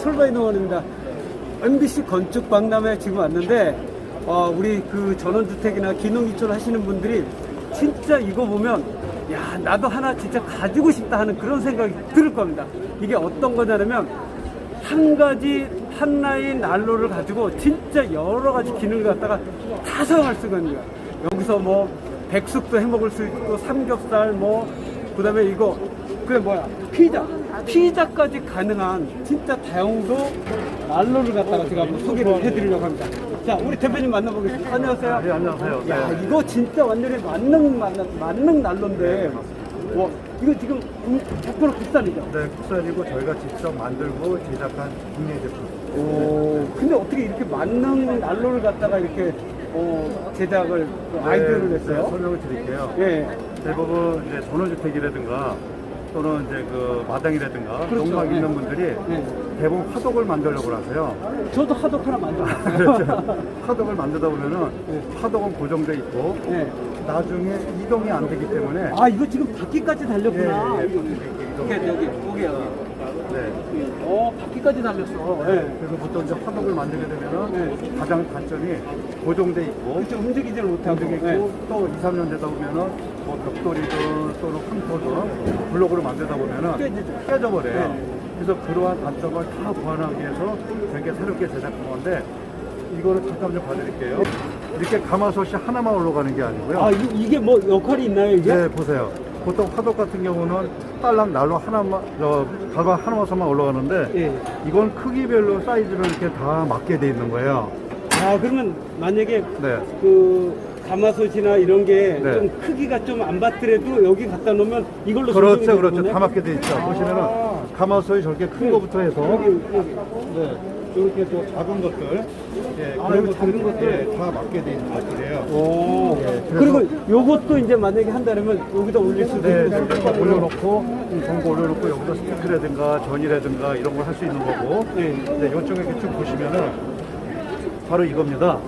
철바이노원입니다. MBC 건축 박람회 지금 왔는데 어, 우리 그 전원주택이나 기농이촌 하시는 분들이 진짜 이거 보면 야 나도 하나 진짜 가지고 싶다 하는 그런 생각이 들 겁니다. 이게 어떤 거냐면 한 가지 한 라인 난로를 가지고 진짜 여러 가지 기능을 갖다가 다 사용할 수가 있는 거야. 여기서 뭐 백숙도 해 먹을 수 있고 삼겹살 뭐 그다음에 이거 그게 뭐야 피자 피자까지 가능한 진짜 다용도 난로를 갖다가 제가 한번 소개를 해드리려고 합니다. 자 우리 대표님 만나보겠습니다. 안녕하세요. 네, 안녕하세요. 야 네. 이거 진짜 완전히 만능 만능 만능 난로인데 와 이거 지금 100% 국산이죠? 네, 국산이고 저희가 직접 만들고 제작한 국내 제품. 오, 근데 어떻게 이렇게 만능 난로를 갖다가 이렇게 어, 제작을 그 아이디어를 네, 냈어요? 네, 설명을 드릴게요. 예. 대부분 이제 전원주택이라든가 또는 이제 그 마당이라든가 그렇죠. 농막 네. 있는 분들이 네. 대부분 화덕을 만들려고 하세요. 저도 하도 하나 만들었어요. 그렇죠. 화덕을 만들다 보면은 네. 화덕은 고정돼 있고 네. 나중에 이동이 안 되기 때문에 아, 이거 지금 바퀴까지 달렸구나. 예, 예. 이렇게 여기, 여기, 여기, 여기. 네. 어, 바퀴까지 달렸어. 예. 그래서 보통 이제 화덕을 만들게 되면은 네. 가장 단점이 고정돼 있고 그렇죠. 움직이지를 못하고. 움직이고 예. 또 2, 3년 되다 보면은 뭐 벽돌이든 또는 황토든 블록으로 만들다 보면은 깨지죠. 깨져버려요. 네. 그래서 그러한 단점을 다 보완하기 위해서 저희가 새롭게 제작한 건데 이거를 잠깐 좀 봐드릴게요. 이렇게 가마솥이 하나만 올라가는 게 아니고요. 아, 이, 이게 뭐 역할이 있나요, 이게? 네, 보세요. 보통 화덕 같은 경우는 딸랑 난로 하나만, 저, 가방 하나만서만 올라가는데 예. 이건 크기별로 사이즈로 이렇게 다 맞게 돼 있는 거예요. 아, 그러면 만약에 네. 그 가마솥이나 이런 게 네. 좀 크기가 좀 안 받더라도 여기 갖다 놓으면 이걸로 그렇죠, 조정이 그렇죠. 되는 다 거네? 맞게 돼 있죠. 아. 보시면은 가마솥이 저렇게 큰 거부터 해서 여기, 여기. 네, 이렇게 또 작은 것들, 예, 아, 그리고 이거 작은 것들? 예, 다 맞게 돼 있는 것들이에요. 오. 예, 그래서- 그리고 요것도 이제 만약에 한다면 여기다 올릴 수도 네, 있고. 이렇게 올려놓고 전구 올려놓고 여기서 스티크라든가 전이라든가 이런 걸 할 수 있는 거고. 네. 네, 이쪽에 이렇게 쭉 보시면은 바로 이겁니다.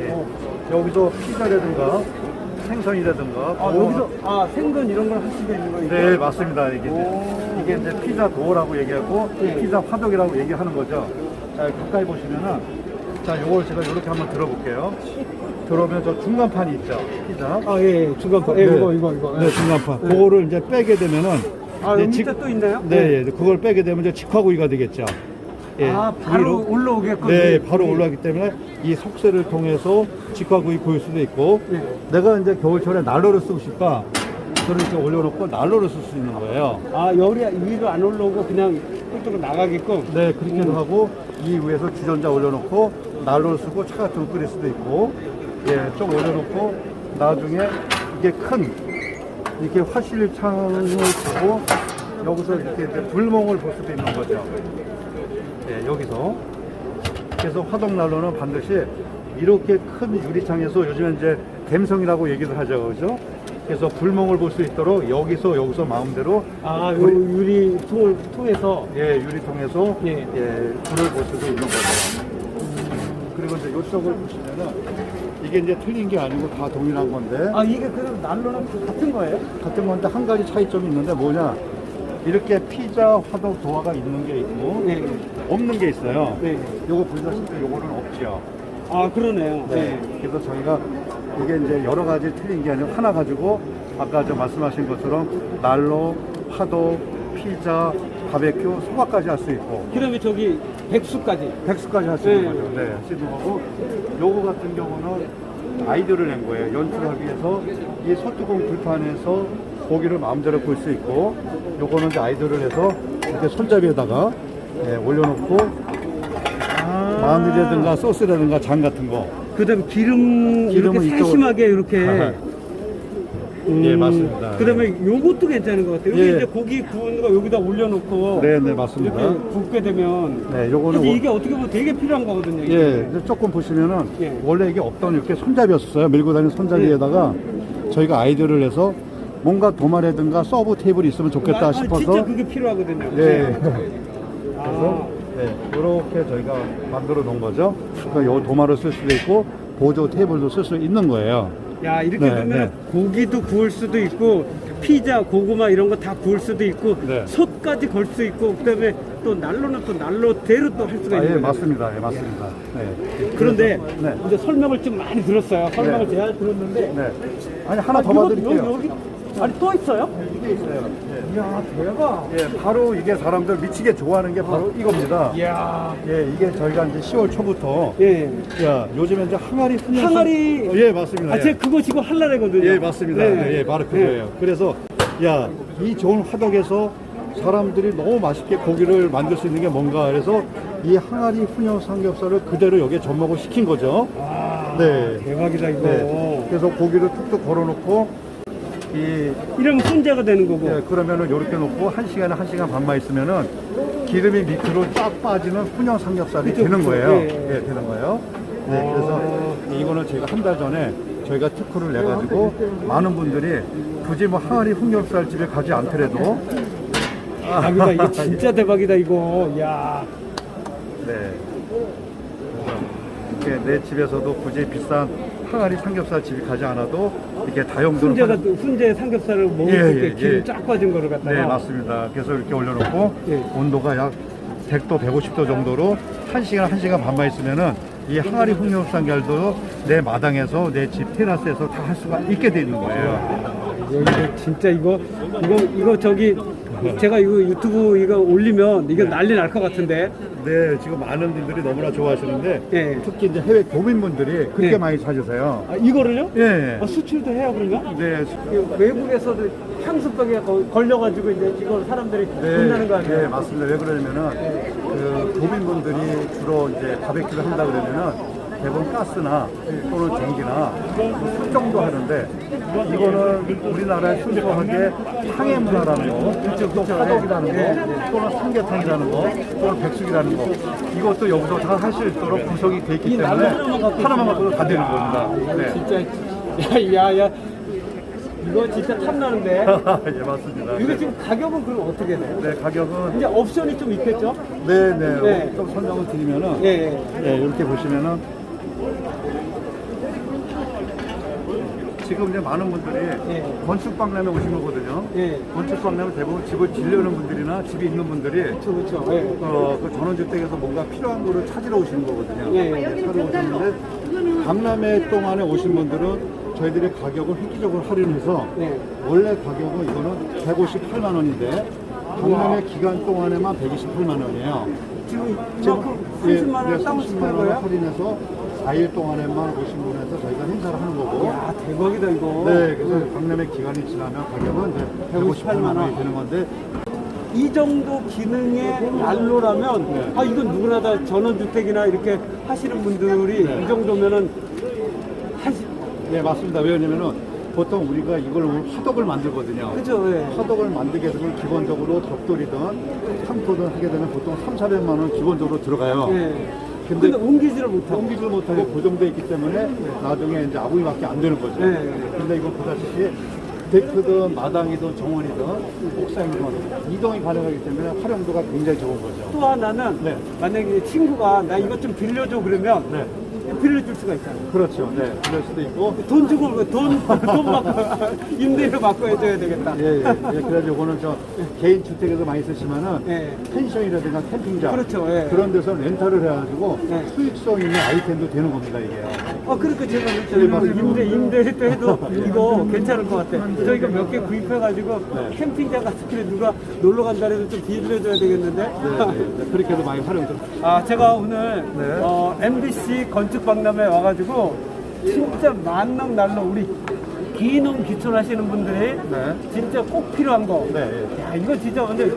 예. 어. 여기서 피자라든가 생선이라든가 아, 뭐- 여기서 아 생선 이런 걸 할 수도 있는 거예요? 네 맞습니다 이게 오. 이제, 이게 이제 피자 도어라고 얘기하고 네. 피자 화덕이라고 얘기하는 거죠 자 가까이 보시면은 자 요걸 제가 이렇게 한번 들어볼게요 들어오면 저 중간판이 있죠 피자 아, 예, 예. 중간판. 예, 이거, 이거, 이거. 네 중간판 네. 그거를 이제 빼게 되면은 아, 직- 밑에 또 있나요? 네, 예, 그걸 빼게 되면 이제 직화구이가 되겠죠 예, 아, 바로 위로. 올라오게끔. 네. 바로 올라가기 때문에 이 속세를 통해서 직화구이 구울 수도 있고 네. 내가 이제 겨울철에 난로를 쓰고 싶다 그걸 이렇게 올려놓고 난로를 쓸 수 있는 거예요 아, 열이 위로 안 올라오고 그냥 꿀떡으로 나가게끔. 네, 그렇게도 하고 이 위에서 주전자 올려놓고 난로를 쓰고 차 같은 거 끓일 수도 있고 예, 좀 올려놓고 나중에 이게 큰 이렇게 화실 창을 두고 여기서 이렇게 불멍을 볼 수도 있는 거죠. 예, 여기서 그래서 화덕 난로는 반드시 이렇게 큰 유리창에서 요즘에 이제 갬성이라고 얘기를 하죠, 그죠? 그래서 불멍을 볼 수 있도록 여기서 여기서 마음대로 아, 요 우리- 유리 통을 통해서. 예, 유리통에서 예. 예. 불을 볼 수도 있는 거죠. 그리고 이제 이쪽을 보시면은 이게 이제 틀린 게 아니고 다 동일한 건데 아, 이게 그럼 난로랑 같은 거예요? 같은 건데 한 가지 차이점이 있는데 뭐냐 이렇게 피자 화덕 도화가 있는 게 있고 네. 없는 게 있어요. 네. 요거 보시다시피 요거는 없죠. 아, 그러네요. 네. 그래서 저희가 이게 이제 여러 가지 틀린 게 아니고 하나 가지고 아까 저 말씀하신 것처럼 난로, 파도, 피자, 바베큐, 소바까지 할 수 있고 그러면 저기 백수까지. 백수까지 할 수 있는 네. 거죠. 네, 할 수 있는 거고 요거 같은 경우는 아이디어를 낸 거예요. 연출하기 위해서 이 소뚜껑 불판에서 고기를 마음대로 구울 수 있고 요거는 이제 아이디어를 해서 이렇게 손잡이에다가 예, 올려놓고 아. 마늘이라든가 소스라든가 장 같은 거 그다음에 기름 이렇게 기름은 이쪽으로- 세심하게 이렇게. 아하. 예, 맞습니다. 그다음에 요것도 괜찮은 것 같아요. 여기 예. 이제 고기 구운 거 여기다 올려놓고 네, 네, 맞습니다. 이렇게 굽게 되면 네, 요거는 뭐- 이게 어떻게 보면 되게 필요한 거거든요. 이게. 예, 이제 조금 보시면은 예. 원래 이게 없던 이렇게 손잡이였어요. 밀고 다니는 손잡이에다가 저희가 아이디어를 내서 뭔가 도마라든가 서브 테이블이 있으면 좋겠다 아, 아, 싶어서 진짜 그게 필요하거든요. 네. 아, 네, 이렇게 저희가 만들어 놓은 거죠. 그러니까 요 도마를 쓸 수도 있고 보조 테이블도 쓸 수 있는 거예요. 야 이렇게 네, 보면 네. 고기도 구울 수도 있고 피자, 고구마 이런 거 다 구울 수도 있고 네. 솥까지 걸 수 있고 그다음에 또 난로는 또 난로대로 또 할 수가 아, 있는 예, 거예요. 맞습니다. 예, 맞습니다. 네. 그런데 네. 이제 설명을 좀 많이 들었어요. 설명을 네. 잘 들었는데 네. 아니, 하나 아, 더 이거 봐드릴게요. 여기, 여기 아니 또 있어요? 이게 있어요. 예. 이야 대박. 예, 바로 이게 사람들 미치게 좋아하는 게 바로 이겁니다. 이야. 예, 이게 저희가 이제 10월 초부터 예. 야, 요즘에 이제 항아리 훈련 항아리- 어, 예, 맞습니다. 아, 예. 제가 그거 지금 할라래거든요. 예, 맞습니다. 네, 예, 바로 그거예요. 그래서 야, 이 좋은 화덕에서 사람들이 너무 맛있게 고기를 만들 수 있는 게 뭔가 그래서 이 항아리 훈연 삼겹살을 그대로 여기에 접목을 시킨 거죠. 아, 네. 대박이다 이거. 네. 그래서 고기를 툭툭 걸어놓고 이 이러면 훈제가 되는 거고. 예, 그러면은 이렇게 놓고 한 시간에 한 시간 반만 있으면은 기름이 밑으로 쫙 빠지는 훈연 삼겹살이 그쵸, 되는 그쵸. 거예요. 예, 예, 예. 되는 거예요. 네, 그래서 이거는 제가 한 달 전에 저희가 특허를 내가지고 많은 분들이 굳이 뭐 항아리 훈겹살 집에 가지 않더라도 대박이다 이거 진짜 대박이다 이거. 야. 네. 그래서 이렇게 내 집에서도 굳이 비싼 항아리 삼겹살 집에 가지 않아도 이렇게 다용도로 훈제가 또 훈제 삼겹살을 먹을 예, 때 예, 기름 예. 쫙 빠진 거를 갖다가. 네, 맞습니다. 그래서 이렇게 올려놓고 예. 온도가 약 100도, 150도 정도로 1시간, 1시간 반만 있으면은 이 항아리 훈육삼결도 내 마당에서 내 집 테라스에서 다 할 수가 있게 되는 거예요. 여기 진짜 이거 이거 이거 저기 제가 이거 유튜브 이거 올리면 이거 난리 날 것 같은데. 네, 지금 많은 분들이 너무나 좋아하시는데 예. 특히 이제 해외 교민분들이 그렇게 예. 많이 찾으세요. 아, 이거를요? 예, 예. 아, 수출도 해요 그러면? 네, 그 외국에서도 향수병에 거- 걸려가지고 이제 이걸 사람들이 돈나는 거 아니에요? 네, 맞습니다. 왜 그러냐면은 그 교민분들이 주로 이제 바베큐를 한다 그러면은 대부분 가스나 또는 전기나 술 정도 하는데 이거는 우리나라의 순수하게 향의 문화라는 거, 또 화덕이라는 거, 또는 삼계탕이라는 거, 또는 백숙이라는 거 이것도 여기서 다 할 수 있도록 구성이 돼 있기 이 때문에 하나만 갖고도 다 되는 겁니다. 네. 진짜 야야야 이거 진짜 탐나는데 예, 맞습니다. 이거 네. 지금 가격은 그럼 어떻게 돼요? 네, 가격은 이제 옵션이 좀 있겠죠? 네, 네, 네. 좀 설명을 드리면은 예, 예. 네, 이렇게 보시면은 지금 이제 많은 분들이 예. 건축박람회 오신 거거든요. 예. 건축박람회 대부분 집을 지려는 분들이나 집이 있는 분들이 그렇죠, 그렇죠. 예. 어, 그 전원주택에서 뭔가 필요한 거를 찾으러 오시는 거거든요. 예, 예. 찾으러 오시는데 박람회 동안에 오신 분들은 저희들이 가격을 획기적으로 할인해서 네. 원래 가격은 이거는 158만 원인데 박람회 기간 동안에만 128만 원이에요. 지금 지금 이만큼 30만 원 예, 땅을 30만 주는 원을 거예요? 할인해서 4일 동안에만 오신 분에서 저희가 행사를 하는 거고 야 대박이다 이거. 네, 그래서 박람회 기간이 지나면 가격은 이제 158만 원이 되는 건데 이 정도 기능의 난로라면 네. 아 이건 누구나 다 전원주택이나 이렇게 하시는 분들이 네. 이 정도면은 하시 네, 맞습니다. 왜냐면은 보통 우리가 이걸 화덕을 만들거든요. 그죠? 예. 화덕을 만들게 되면 기본적으로 벽돌이든 창토든 하게 되면 보통 3, 400만 원 기본적으로 들어가요. 예. 근데 근데 옮기지를 못하고. 옮기지 못하게 고정되어 있기 때문에 나중에 이제 아궁이밖에 안 되는 거죠. 네. 근데 이거 보다시피 데크든 마당이든 정원이든 옥상이든 이동이 가능하기 때문에 활용도가 굉장히 좋은 거죠. 또 하나는 네. 만약에 친구가 나 이것 좀 빌려줘 그러면 네. 빌려줄 수가 있잖아요. 그렇죠. 네. 그럴 수도 있고. 돈 주고 돈, 돈 받고 임대료 받고 해줘야 되겠다. 예, 예. 예, 그래서 요거는 저 개인 주택에서 많이 쓰시면은 예. 펜션이라든가 캠핑장 그렇죠, 예. 그런 데서 렌탈을 해가지고 네. 수익성 있는 아이템도 되는 겁니다 이게. 어, 그러니까 제가 네. 임대, 임대 때 해도 이거 괜찮을 것 같아. 저희가 몇 개 구입해가지고 네. 캠핑장 같은 데 누가 놀러 간다 해도 좀 빌려줘야 되겠는데. 네, 네. 그렇게도 많이 활용도. 아, 제가 오늘 네. 어, MBC 건축박람회 와가지고 진짜 만능 날로 우리 기농 기촌 하시는 분들이 네. 진짜 꼭 필요한 거. 네, 예. 야, 이거 진짜 근데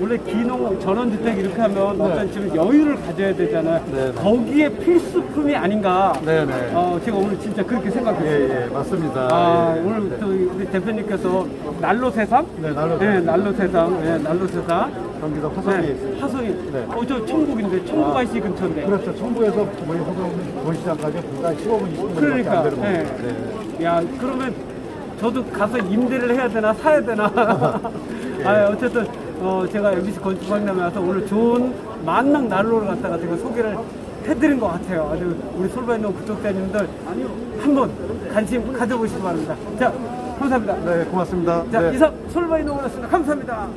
원래 기농 전원주택 이렇게 하면 어떤 지금 여유를 가져야 되잖아요. 네, 네. 거기에 필수품이 아닌가. 네, 네. 어, 제가 오늘 진짜 그렇게 생각했어요. 예, 예, 맞습니다. 아, 예. 오늘 또 우리 대표님께서 난로 세상? 네, 난로 네, 세상. 난로 세상. 네, 난로 세상. 경기도 화성에 네, 있습니다. 화성이. 네. 어, 저 천국인데, 천국 IC 근처인데. 그렇죠. 청부에서 저희 화성 본시장까지 불과 15분, 20분 밖에 그러니까, 안 되는 네. 겁니다. 네. 야, 그러면 저도 가서 임대를 해야 되나, 사야 되나. 아, 어쨌든, 어, 제가 MBC 건축박람회 와서 오늘 좋은 만능 난로를 갖다가 제가 소개를 해드린 것 같아요. 아주 우리 솔바이노 구독자님들 한번 관심 가져보시기 바랍니다. 자, 감사합니다. 네, 고맙습니다. 자, 네. 이상 솔바이노였습니다. 감사합니다.